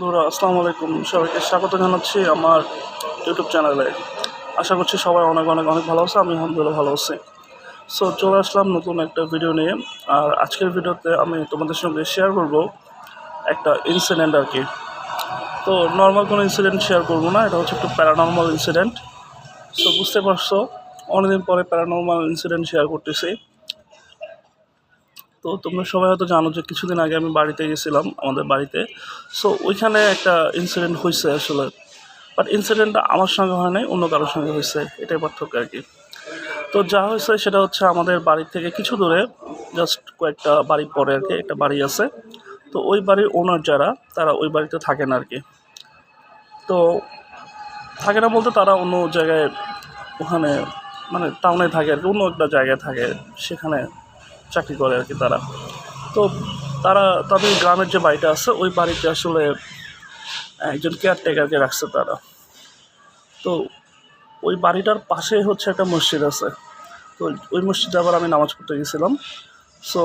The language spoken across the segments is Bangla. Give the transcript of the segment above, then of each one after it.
বন্ধুরা, আসসালামু আলাইকুম। সবাইকে স্বাগত জানাচ্ছি আমার ইউটিউব চ্যানেলে। আশা করছি সবাই অনেক অনেক অনেক ভালো আছে, আমি আলহামদুলিল্লাহ ভালো আছি। সো চলে আসলাম নতুন একটা ভিডিও নিয়ে। আর আজকের ভিডিওতে আমি তোমাদের সঙ্গে শেয়ার করব একটা ইনসিডেন্ট আর কি। তো নর্মাল কোনো ইনসিডেন্ট শেয়ার করব না, এটা হচ্ছে একটু প্যারানর্মাল ইনসিডেন্ট সো বুঝতে পারছ, অনেকদিন পরে প্যারানর্মাল ইনসিডেন্ট শেয়ার করতেছি। তো তোমরা সবাই হয়তো জানো যে কিছুদিন আগে আমি বাড়িতে গেছিলাম আমাদের বাড়িতে। সো ওইখানে একটা ইনসিডেন্ট হয়েছে আসলে। বাট ইনসিডেন্টটা আমার সঙ্গে হয় নাই, অন্য কারোর সঙ্গে হয়েছে এটাই পার্থক্য আর কি। তো যা হয়েছে সেটা হচ্ছে আমাদের বাড়ির থেকে কিছু দূরে জাস্ট কয়েকটা বাড়ি পরে আর কি, একটা বাড়ি আছে। তো ওই বাড়ির ওনার যারা, তারা ওই বাড়িতে থাকেন আর কি। তো থাকে না বলতে তারা অন্য জায়গায়, ওখানে মানে টাউনে থাকে আর কি, অন্য একটা জায়গায় থাকে, সেখানে চাকরি করে আর কি তারা। তো তারা, তাদের গ্রামের যে বাড়িটা আছে, ওই বাড়িতে আসলে একজন কেয়ারটেকারকে রাখছে তারা। তো ওই বাড়িটার পাশে হচ্ছে একটা মসজিদ আছে। তো ওই মসজিদে আবার আমি নামাজ পড়তে গেছিলাম। সো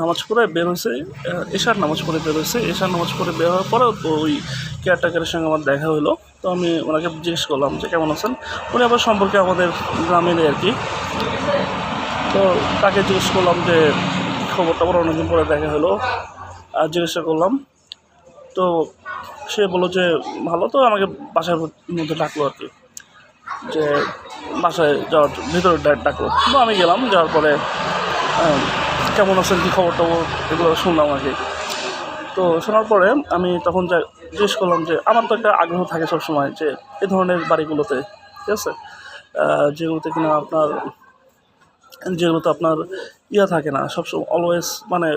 নামাজ পড়ে বের হয়েছে এশার নামাজ পড়ে বের হয়েছে। এশার নামাজ পড়ে বের হওয়ার পরেও তো ওই কেয়ারটেকারের সঙ্গে আমার দেখা হলো। তো আমি ওনাকে জিজ্ঞেস করলাম যে, কেমন আছেন? উনি আবার সম্পর্কে আমাদের গ্রামেরই আর কি। তো তাকে জিজ্ঞেস করলাম যে খবর টবর অনেকদিন পরে দেখা হলো। আর জিজ্ঞাসা করলাম, তো সে বলল যে ভালো তো, আমাকে বাসার মধ্যে ডাকলো আর কি। যে বাসায় যাওয়ার ভিতরে ডাকলো। তো আমি গেলাম, যাওয়ার পরে কেমন আছেন, কী খবর টবর এগুলো শুনলাম আর কি। তো শোনার পরে আমি তখন যা, জিজ্ঞেস করলাম যে, আমার তো একটা আগ্রহ থাকে সবসময় যে এই ধরনের বাড়িগুলোতে, ঠিক আছে? যেগুলোতে কিনা আপনার যেগুলোতে আপনার ইয়া থাকে না, সবসময় অলওয়েজ মানে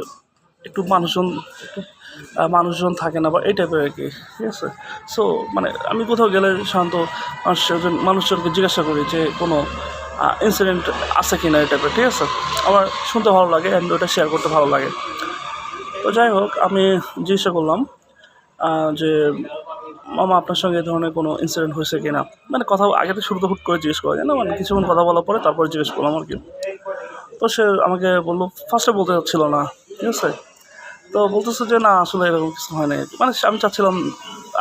একটু মানুষজন একটু মানুষজন থাকে না বা এই টাইপের আর কি, ঠিক আছে? সো মানে আমি কোথাও গেলে সাধারণত মানুষজন, মানুষজনকে জিজ্ঞাসা করি যে কোনো ইনসিডেন্ট আছে কি না এই টাইপের ঠিক আছে? আমার শুনতে ভালো লাগে অ্যান্ড ওটা শেয়ার করতে ভালো লাগে। তো যাই হোক, আমি জিজ্ঞাসা করলাম যে মামা আপনার সঙ্গে এই ধরনের কোনো ইনসিডেন্ট হয়েছে কি না মানে কথা আগে তো শুরুতে হুট করে জিজ্ঞেস করা যায় না মানে কিছুক্ষণ কথা বলার পরে তারপরে জিজ্ঞেস করলাম আর কি। তো সে আমাকে বলল ফার্স্টে বলতে চাচ্ছিল না, ঠিক আছে? তো বলতেছে যে না, আসলে এরকম কিছু হয় না মানে আমি চাচ্ছিলাম,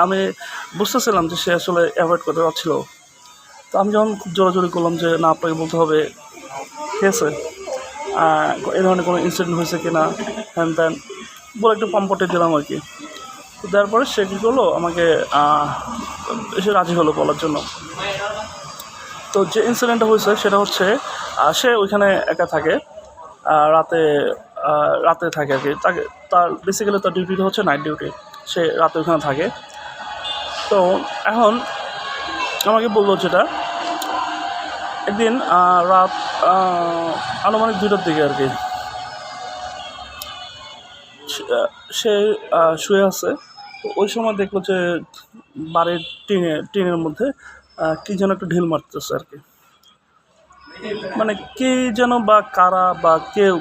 আমি বুঝতেছিলাম যে সে আসলে অ্যাভয়েড করতে চাচ্ছিল তো আমি যখন খুব জোরাজোরি করলাম যে না, আপনাকে বলতে হবে, ঠিক আছে? এই ধরনের কোনো ইনসিডেন্ট হয়েছে কি না হ্যান ত্যান বলে একটু পাম্পটে দিলাম আর কি। তো দেওয়ার পরে সে কী করল, আমাকে এসে রাজি হলো বলার জন্য। তো যে ইনসিডেন্টটা হয়েছে সেটা হচ্ছে সে ওইখানে একা থাকে রাতে রাতে থাকে আর কি। তাকে, তার বেসিক্যালি তার ডিউটিটা হচ্ছে নাইট ডিউটি সে রাতে ওইখানে থাকে। তো এখন আমাকে বলল যেটা, একদিন রাত আনুমানিক দুটোর দিকে আর কি। সে- শুয়ে আছে। তো ওই সময় দেখল যে বাড়ির টিনে, টিনের মধ্যে কি যেন একটু ঢিল মারতেছে আর কি। মানে কে যেন বা কারা বা কেউ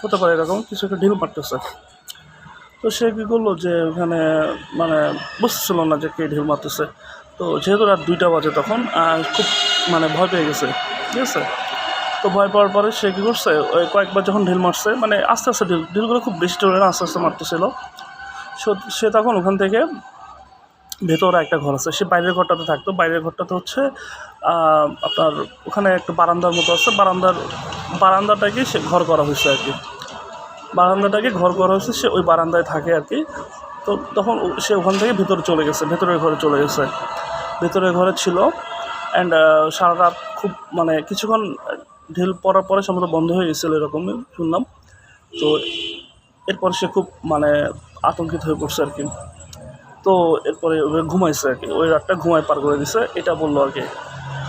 হতে পারে এরকম কিছু একটা ঢিল মারতেছে। তো সে কী করল যে ওখানে মানে বুঝতেছিল না যে কে ঢিল মারতেছে। তো যেহেতু রাত দুইটা বাজে তখন খুব মানে ভয় পেয়ে গেছে, ঠিক আছে? তো ভয় পাওয়ার পরে সে কী করছে, ওই কয়েকবার যখন ঢিল মারছে মানে আস্তে আস্তে ঢিল, ঢিলগুলো খুব বেশি টোলে আস্তে আস্তে মারতেছিল। সে তখন ওখান থেকে ভেতরে একটা ঘর আছে। সে বাইরের ঘরটাতে থাকতো। বাইরের ঘরটাতে হচ্ছে আপনার ওখানে একটা বারান্দার মতো আছে। বারান্দার, বারান্দাটাকে সে ঘর করা হয়েছে আর কি। বারান্দাটাকে ঘর করা হয়েছে, সে ওই বারান্দায় থাকে আর কি। তো তখন সে ওখান থেকে ভেতরে চলে গেছে, ভেতরের ঘরে চলে গেছে। ভেতরের ঘরে ছিল অ্যান্ড সারা রাত খুব মানে কিছুক্ষণ ঢিল পড়ার পরে সম্ভবত বন্ধ হয়ে গেছিল এরকমই শুনলাম। তো এরপর সে খুব মানে আতঙ্কিত হয়ে পড়ছে আর কি। তো এরপরে ঘুমাইছে আর কি। ওই রাতটা ঘুমায় পার করে দিছে, এটা বলল আর কি।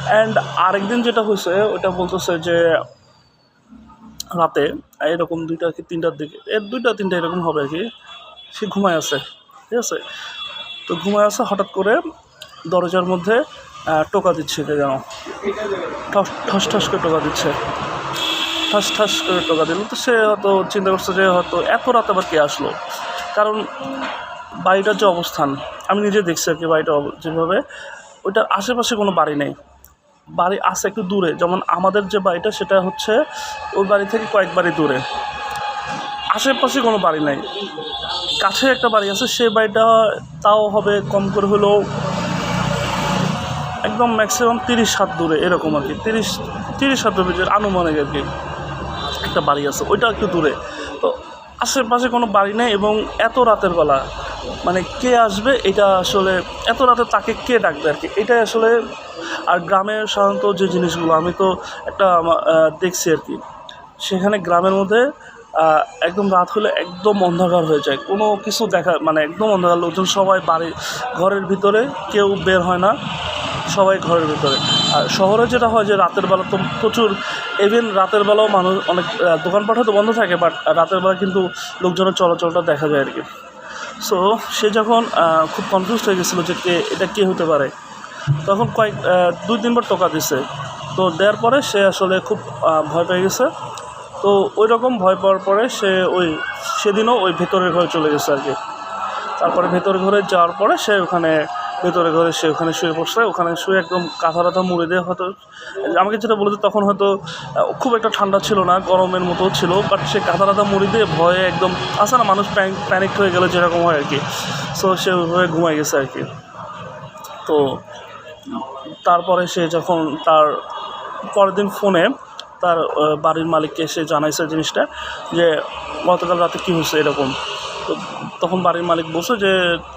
অ্যান্ড আরেকদিন যেটা হয়েছে ওটা বলতেছে যে রাতে এরকম দুইটা কি তিনটার দিকে এর দুইটা তিনটা এরকম হবে আর কি, সে ঘুমায় আছে, ঠিক আছে? তো ঘুমায় আছে, হঠাৎ করে দরজার মধ্যে টোকা দিচ্ছে কে যেন ঠস ঠস ঠস করে টোকা দিচ্ছে। ঠাস ঠাস করে টোকা দিল। তো সে হয়তো চিন্তা করছে যে হয়তো এত রাত আবার কে আসলো? কারণ বাড়িটার যে অবস্থান, আমি নিজে দেখছি আর কি বাড়িটা যেভাবে। ওইটার আশেপাশে কোনো বাড়ি নেই। বাড়ি আছে একটু দূরে, যেমন আমাদের যে বাড়িটা সেটা হচ্ছে ওই বাড়ি থেকে কয়েক বাড়ি দূরে। আশেপাশে কোনো বাড়ি নাই। কাছে একটা বাড়ি আছে, সেই বাড়িটা তাও হবে কম করে হলেও একদম ম্যাক্সিমাম তিরিশ হাত দূরে, এরকম আর কি। তিরিশ তিরিশ হাত দূরে আনুমানিক আর কি একটা বাড়ি আছে, ওইটা একটু দূরে। তো আশেপাশে কোনো বাড়ি নেই এবং এত রাতের বেলা মানে কে আসবে এটা আসলে এত রাতে তাকে কে ডাকবে আর কি? এটাই আসলে আর গ্রামের সাধারণত যে জিনিসগুলো আমি তো একটা দেখছি আর কি। সেখানে গ্রামের মধ্যে একদম রাত হলে একদম অন্ধকার হয়ে যায়। কোনো কিছু দেখা মানে একদম অন্ধকার লোকজন সবাই বাড়ি ঘরের ভিতরে কেউ বের হয় না সবাই ঘরের ভিতরে। আর শহরে যেটা হয় যে রাতের বেলা তো প্রচুর ইভেন রাতের বেলাও মানুষ অনেক আহ, দোকানপাট হয়তো বন্ধ থাকে বাট রাতের বেলা কিন্তু লোকজনের চলাচলটা দেখা যায় আর কি। সো সে যখন খুব কনফিউজ হয়ে গেছিল যে কে, এটা কে হতে পারে। তখন কয়েক দুই, তিনবার টোকা দিছে। তো দেওয়ার পরে সে আসলে খুব ভয় পেয়ে গেছে। তো ওই রকম ভয় পাওয়ার পরে সে ওই, সেদিনও ওই ভেতরের ঘরে চলে গেছে আর কি। তারপরে ভেতরের ঘরে যাওয়ার পরে সে ওখানে ভেতরে ঘরে সে ওখানে শুয়ে পড়ছে ওখানে শুয়ে একদম কাঁথা টাথা মুড়ে দিয়ে হয়তো, আমাকে যেটা বলেছে তখন হয়তো খুব একটা ঠান্ডা ছিল না, গরমের মতো ছিল বাট সে কাঁথা টাথা মুড়ি দিয়ে ভয়ে একদম আসে না মানুষ প্যানিক হয়ে গেলে যেরকম হয় আর কি সো সে ওইভাবে ঘুমাই গেছে আর কি তো তারপরে সে যখন তার পরের দিন ফোনে তার বাড়ির মালিককে সে জানাইছে জিনিসটা যে, গতকাল রাতে কী হয়েছে এরকম। তো তখন বাড়ির মালিক বলছে যে,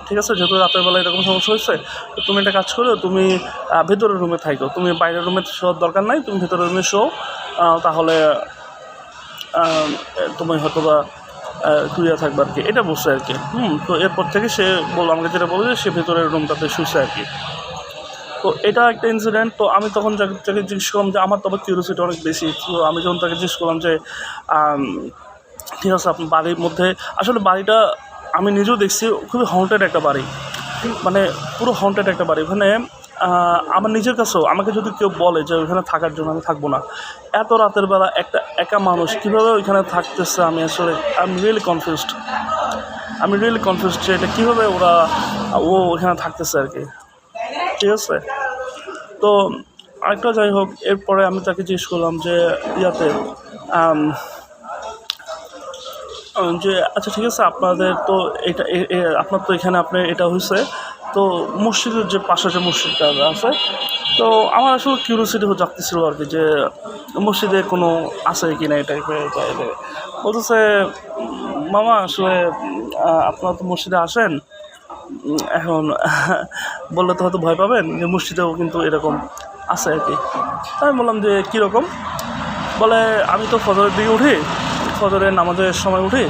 ঠিক আছে, যেহেতু রাতের বেলা এরকম সমস্যা হয়েছে, তো তুমি একটা কাজ করো, তুমি ভেতরের রুমে থাকো তুমি বাইরের রুমে শোয়ার দরকার নাই, তুমি ভেতরের রুমে শো তাহলে তুমি হয়তো বা ক্লিয়ার থাকবে আর কি এটা বলছে আর কি হুম, তো এরপর থেকে সে বলল আমাকে যেটা বলল যে, সে ভেতরের রুমটাতে শুয়েছে আর কি তো এটা একটা ইনসিডেন্ট তো আমি তখন যাকে জিজ্ঞেস করলাম যে, আমার তো আবার কিউরিয়াসিটি অনেক বেশি। তো আমি যখন তাকে জিজ্ঞেস করলাম যে ঠিক আছে আপনার বাড়ির মধ্যে, আসলে বাড়িটা আমি নিজেও দেখছি, খুবই হন্টেড একটা বাড়ি। মানে পুরো হন্টেড একটা বাড়ি। ওখানে আমার নিজের কাছেও, আমাকে যদি কেউ বলে যে ওইখানে থাকার জন্য আমি থাকব না, এত রাতের বেলা একটা একা মানুষ, কীভাবে ওইখানে থাকতেছে আমি আসলে আই এম রিয়েলি কনফিউজড আমি রিয়েলি কনফিউজড যে এটা কীভাবে ওরা, ও ওইখানে থাকতেছে আর কি। ঠিক আছে? তো আরেকটা যাই হোক, এরপরে আমি তাকে জিজ্ঞেস করলাম যে, ইয়াতে যে আচ্ছা ঠিক আছে, আপনাদের তো এটা আপনার তো এখানে আপনার এটা হয়েছে তো মসজিদের যে পাশে যে মসজিদটা আছে, তো আমার আসলে কিউরিয়াসিটি জাগতেছিল আর কি যে, মসজিদে কোনো আছে কি না এই টাইপের বলতেছে, মামা, আসলে আপনারা তো মসজিদে আসেন, এখন বললে তো হয়তো ভয় পাবেন যে, মসজিদেও কিন্তু এরকম আছে আর কি। তাই আমি বললাম যে কীরকম বলে, আমি তো ফজরের দিকে উঠি ফজরের নামাজের সময় উঠি।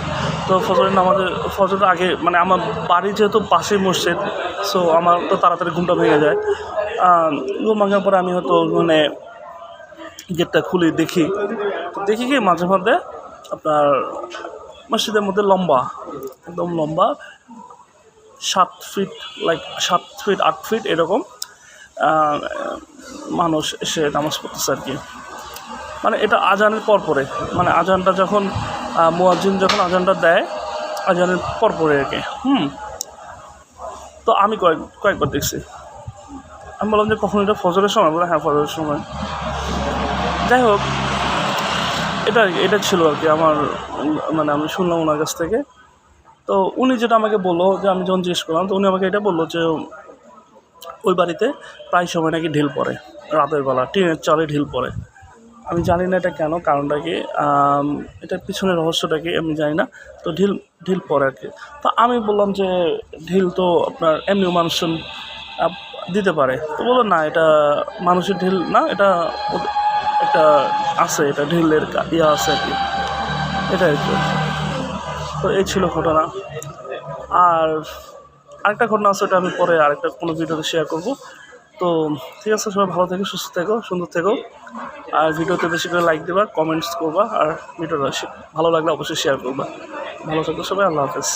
তো ফজরের নামাজের, ফজরের আগে মানে আমার বাড়ি যেহেতু পাশেই মসজিদ সো আমার তো তাড়াতাড়ি ঘুমটা ভেঙে যায়। ঘুম ভাঙার পরে আমি হয়তো মানে গেটটা খুলে দেখি। দেখি কি মাঝে মধ্যে আপনার মসজিদের মধ্যে লম্বা, একদম লম্বা, সাত ফিট লাইক সাত ফিট আট ফিট এরকম মানুষ এসে নামাজ পড়তেছে আর কি। মানে এটা আজানের পর পরে মানে আজানটা যখন মুয়াজ্জিন যখন আজানটা দেয়, আজানের পর পরে আর কি, হুম। তো আমি কয়েক, কয়েকবার দেখছি। আমি বললাম যে, কখন এটা ফজরের সময়? বলে হ্যাঁ ফজরের সময়। যাই হোক, এটা এটা ছিল আর কি আমার মানে আমি শুনলাম ওনার কাছ থেকে। তো উনি যেটা আমাকে বলল যে, আমি যখন জিজ্ঞেস করলাম, তো উনি আমাকে এটা বলল যে, ওই বাড়িতে প্রায় সময় নাকি ঢিল পড়ে, রাতের বেলা, টিনের চালে ঢিল পড়ে। আমি জানি না এটা কেন কারণটা কি? আম, এটার পিছনের রহস্যটা কি আমি জানি না। তো ঢিল ঢিল পড়ে আর কি। তো আমি বললাম যে ঢিল তো আপনার এমনি মানুষজন দিতে পারে। তো বলল না এটা মানুষের ঢিল না এটা একটা আছে এটা ঢিলের ইয়ে আছে আর কি। এটা আর কি। তো এই ছিল ঘটনা। আর আরেকটা ঘটনা আছে ওটা আমি পরে আরেকটা কোনো ভিডিওতে শেয়ার করব। তো ঠিক আছে, সবাই ভালো থেকো, সুস্থ থেকো, সুন্দর থেকো। আর ভিডিওতে বেশি করে লাইক দেবা কমেন্টস করবা, আর ভিডিওটা ভালো লাগলে অবশ্যই শেয়ার করবা। ভালো থাকো সবাই, আল্লাহ হাফেজ।